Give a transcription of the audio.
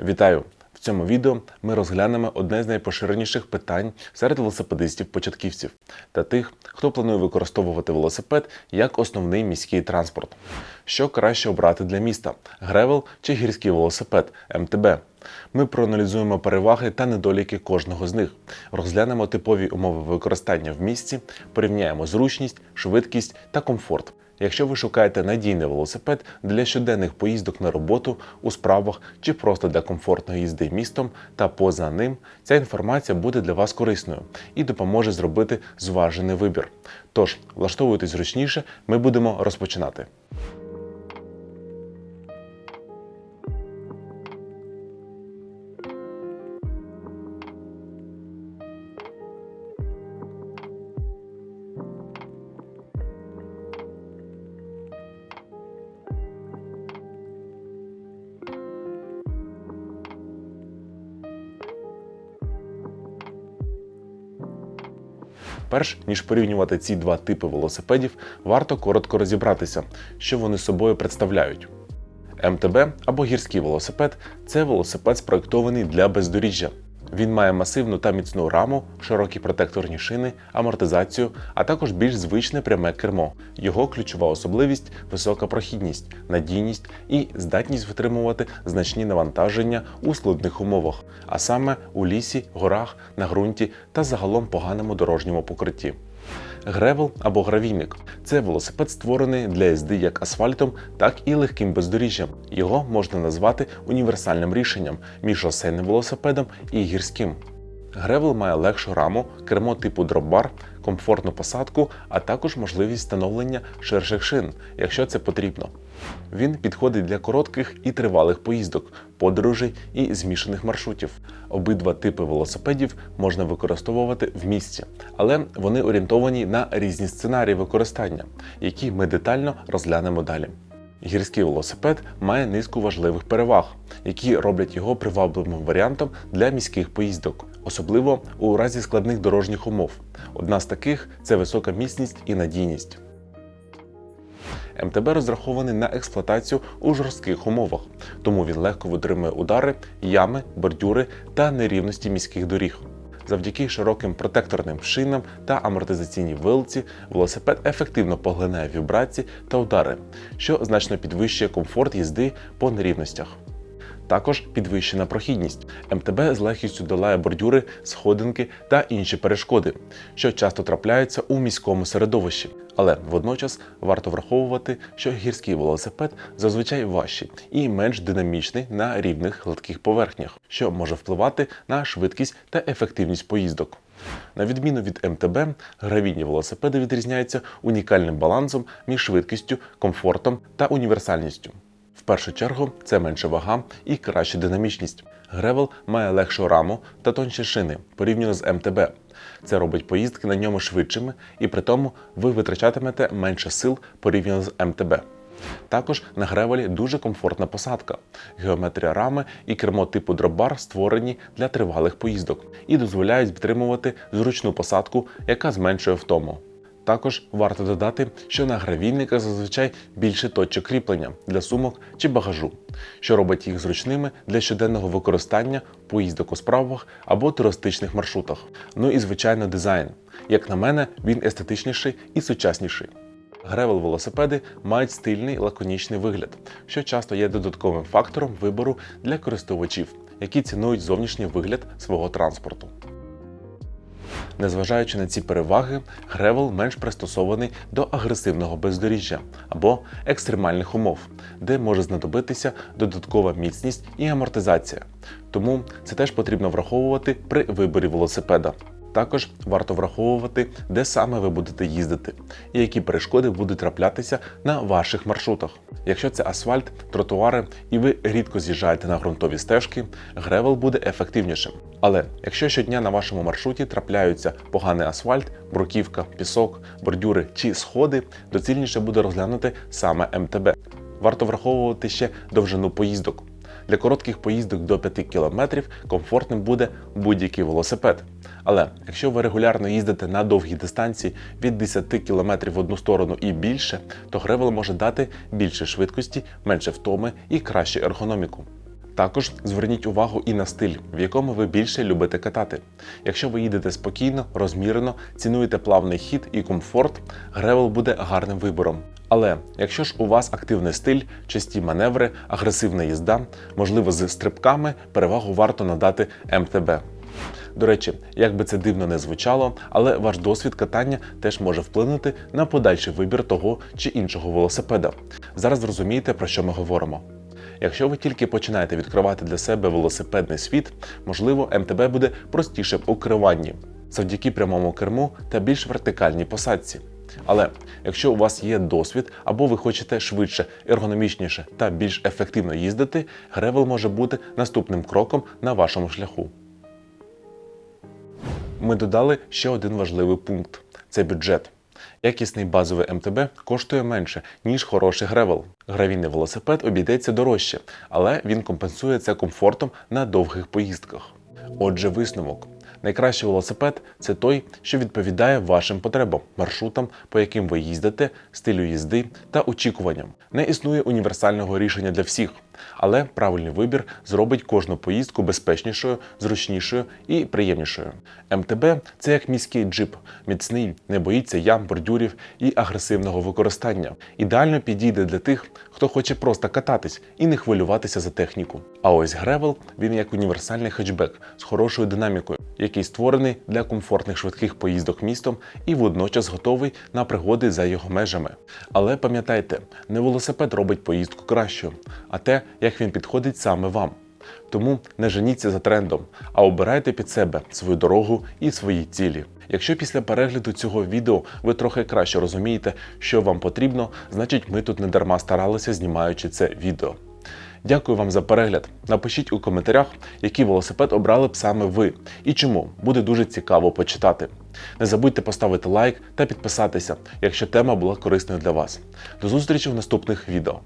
Вітаю! В цьому відео ми розглянемо одне з найпоширеніших питань серед велосипедистів-початківців та тих, хто планує використовувати велосипед як основний міський транспорт. Що краще обрати для міста: гревел чи гірський велосипед МТБ? Ми проаналізуємо переваги та недоліки кожного з них, розглянемо типові умови використання в місті, порівняємо зручність, швидкість та комфорт. Якщо ви шукаєте надійний велосипед для щоденних поїздок на роботу, у справах чи просто для комфортної їзди містом та поза ним, ця інформація буде для вас корисною і допоможе зробити зважений вибір. Тож, влаштовуйтесь зручніше, ми будемо розпочинати. Перш ніж порівнювати ці два типи велосипедів, варто коротко розібратися, що вони собою представляють. МТБ або гірський велосипед це велосипед спроєктований для бездоріжжя. Він має масивну та міцну раму, широкі протекторні шини, амортизацію, а також більш звичне пряме кермо. Його ключова особливість висока прохідність, надійність і здатність витримувати значні навантаження у складних умовах, а саме у лісі, горах, на ґрунті та загалом поганому дорожньому покритті. Гревел або гравійник це велосипед, створений для їзди як асфальтом, так і легким бездоріжжям. Його можна назвати універсальним рішенням між шосейним велосипедом і гірським. Гревел має легшу раму, кермо типу дропбар, комфортну посадку, а також можливість встановлення ширших шин, якщо це потрібно. Він підходить для коротких і тривалих поїздок, подорожей і змішаних маршрутів. Обидва типи велосипедів можна використовувати в місті, але вони орієнтовані на різні сценарії використання, які ми детально розглянемо далі. Гірський велосипед має низку важливих переваг, які роблять його привабливим варіантом для міських поїздок, особливо у разі складних дорожніх умов. Одна з таких це висока міцність і надійність. МТБ розрахований на експлуатацію у жорстких умовах, тому він легко витримує удари, ями, бордюри та нерівності міських доріг. Завдяки широким протекторним шинам та амортизаційній вилці велосипед ефективно поглинає вібрації та удари, що значно підвищує комфорт їзди по нерівностях. Також підвищена прохідність. МТБ з легкістю долає бордюри, сходинки та інші перешкоди, що часто трапляються у міському середовищі. Але водночас варто враховувати, що гірський велосипед зазвичай важчий і менш динамічний на рівних гладких поверхнях, що може впливати на швидкість та ефективність поїздок. На відміну від МТБ, гравійні велосипеди відрізняються унікальним балансом між швидкістю, комфортом та універсальністю. Першу чергу це менша вага і краща динамічність. Гревел має легшу раму та тонші шини порівняно з МТБ. Це робить поїздки на ньому швидшими, і при тому ви витрачатимете менше сил порівняно з МТБ. Також на гревелі дуже комфортна посадка. Геометрія рами і кермо типу дробар створені для тривалих поїздок і дозволяють підтримувати зручну посадку, яка зменшує втому. Також варто додати, що на гравійниках зазвичай більше точок кріплення для сумок чи багажу, що робить їх зручними для щоденного використання, поїздок у справах або туристичних маршрутах. Ну і звичайно, дизайн. Як на мене, він естетичніший і сучасніший. Гревел велосипеди мають стильний лаконічний вигляд, що часто є додатковим фактором вибору для користувачів, які цінують зовнішній вигляд свого транспорту. Незважаючи на ці переваги, гревел менш пристосований до агресивного бездоріжжя або екстремальних умов, де може знадобитися додаткова міцність і амортизація. Тому це теж потрібно враховувати при виборі велосипеда. Також варто враховувати, де саме ви будете їздити і які перешкоди будуть траплятися на ваших маршрутах. Якщо це асфальт, тротуари і ви рідко з'їжджаєте на ґрунтові стежки, гревел буде ефективнішим. Але якщо щодня на вашому маршруті трапляються поганий асфальт, бруківка, пісок, бордюри чи сходи, доцільніше буде розглянути саме МТБ. Варто враховувати ще довжину поїздок. Для коротких поїздок до 5 км комфортним буде будь-який велосипед. Але якщо ви регулярно їздите на довгі дистанції від 10 км в одну сторону і більше, то гревел може дати більше швидкості, менше втоми і кращу ергономіку. Також зверніть увагу і на стиль, в якому ви більше любите катати. Якщо ви їдете спокійно, розмірено, цінуєте плавний хід і комфорт, гревел буде гарним вибором. Але якщо ж у вас активний стиль, часті маневри, агресивна їзда, можливо, з стрибками, перевагу варто надати МТБ. До речі, як би це дивно не звучало, але ваш досвід катання теж може вплинути на подальший вибір того чи іншого велосипеда. Зараз зрозумієте, про що ми говоримо. Якщо ви тільки починаєте відкривати для себе велосипедний світ, можливо, МТБ буде простіше у керуванні завдяки прямому керму та більш вертикальній посадці. Але якщо у вас є досвід або ви хочете швидше, ергономічніше та більш ефективно їздити, гревел може бути наступним кроком на вашому шляху. Ми додали ще один важливий пункт це бюджет. Якісний базовий МТБ коштує менше, ніж хороший гревел. Гравійний велосипед обійдеться дорожче, але він компенсує це комфортом на довгих поїздках. Отже, висновок. Найкращий велосипед це той, що відповідає вашим потребам, маршрутам, по яким ви їздите, стилю їзди та очікуванням. Не існує універсального рішення для всіх, але правильний вибір зробить кожну поїздку безпечнішою, зручнішою і приємнішою. МТБ це як міський джип, міцний, не боїться ям, бордюрів і агресивного використання. Ідеально підійде для тих, хто хоче просто кататись і не хвилюватися за техніку. А ось гревел він як універсальний хетчбек з хорошою динамікою, який створений для комфортних швидких поїздок містом і водночас готовий на пригоди за його межами. Але пам'ятайте, не велосипед робить поїздку кращою, а те, як він підходить саме вам. Тому не женіться за трендом, а обирайте під себе свою дорогу і свої цілі. Якщо після перегляду цього відео ви трохи краще розумієте, що вам потрібно, значить ми тут не дарма старалися, знімаючи це відео. Дякую вам за перегляд. Напишіть у коментарях, який велосипед обрали б саме ви і чому буде дуже цікаво почитати. Не забудьте поставити лайк та підписатися, якщо тема була корисною для вас. До зустрічі в наступних відео.